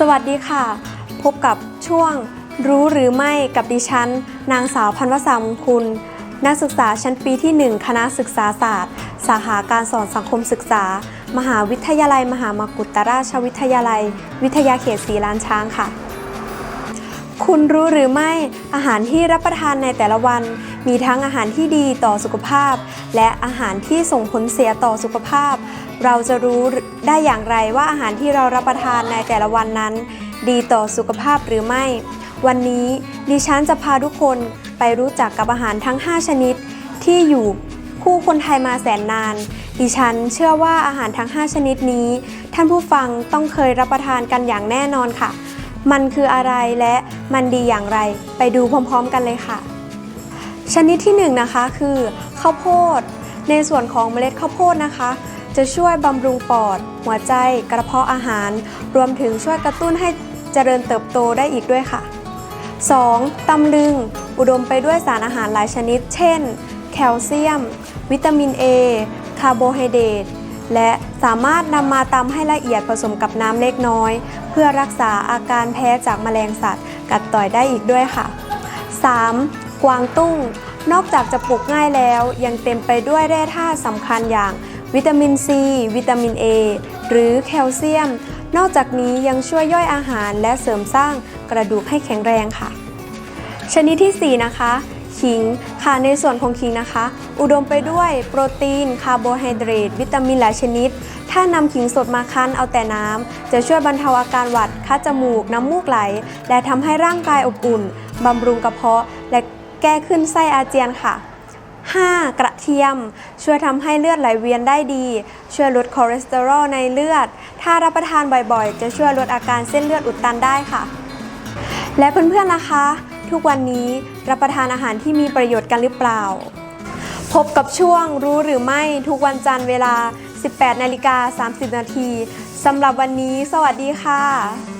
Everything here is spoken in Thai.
สวัสดีค่ะ พบกับช่วงรู้หรือไม่กับดิฉัน นางสาวพันวสามงคุณ นักศึกษาชั้นปีที่ 1 คณะศึกษาศาสตร์ สาขาการสอนสังคมศึกษา มหาวิทยาลัย มหามกุฏราชวิทยาลัย วิทยาเขตศรีลานช้างค่ะ คุณรู้หรือไม่อาหารที่รับประทานในแต่ละวัน มีทั้งอาหารที่ดีต่อสุขภาพ และอาหารที่ส่งผลเสียต่อสุขภาพ เราจะรู้ได้อย่างไรว่าอาหารที่เรารับประทานในแต่ละวันนั้น ดีต่อสุขภาพหรือไม่ วันนี้ดิฉันจะพาทุกคนไปรู้จักกับอาหารทั้ง 5 ชนิด ที่อยู่คู่คนไทยมาแสนนาน ดิฉันเชื่อว่าอาหารทั้ง 5 ชนิดนี้ ท่านผู้ฟังต้องเคยรับประทานกันอย่างแน่นอนค่ะ มันคืออะไรและมันดีอย่างไร ไปดูพร้อมๆกันเลยค่ะ ชนิดที่1นงนะคะคือข้าวโพด ในส่วนของเมล็ดข้าวโพดนะคะ จะช่วยบำรุงปอด หัวใจ กระเพาะอาหาร รวมถึงช่วยกระตุ้นให้เจริญเติบโตได้อีกด้วยค่ะ 2. ตำลึง อุดมไปด้วยสารอาหารหลายชนิด เช่น แคลเซียม วิตามิน A คาร์โบไฮเดรต และสามารถนำมาตำให้ละเอียดผสมกับน้ำเล็กน้อย เพื่อรักษาอาการแพ้จากแมลงสัตว์ กัดต่อยได้อีกด้วยค่ะ 3. กวางตุ้ง นอกจากจะปลูกง่ายแล้ว ยังเต็มไปด้วยแร่ธาตุสำคัญอย่าง วิตามินซีวิตามิน A หรือแคลเซียม นอกจากนี้ยังช่วยย่อยอาหารและเสริมสร้างกระดูกให้แข็งแรงค่ะ ชนิดที่ 4 นะคะ ขิงค่ะในส่วนของขิงนะคะ อุดมไปด้วยโปรตีน คาร์โบไฮเดรตวิตามินหลายชนิด ถ้านำขิงสดมาคั้นเอาแต่น้ำ จะช่วยบรรเทาอาการหวัดคัดจมูก น้ำมูกไหล และทำให้ร่างกายอบอุ่นบำรุงกระเพาะ และแก้ขึ้นไส้อาเจียนค่ะ 5. กระเทียม ช่วยทำให้เลือดไหลเวียนได้ดี ช่วยลดคอเลสเตอรอลในเลือด ถ้ารับประทานบ่อยๆ จะช่วยลดอาการเส้นเลือดอุดตันได้ค่ะ และเพื่อนๆนะคะ ทุกวันนี้รับประทานอาหารที่มีประโยชน์กันหรือเปล่า พบกับช่วงรู้หรือไม่ทุกวันจันทร์เวลา 18นาฬิกา30 นาทีสำหรับวันนี้ สวัสดีค่ะ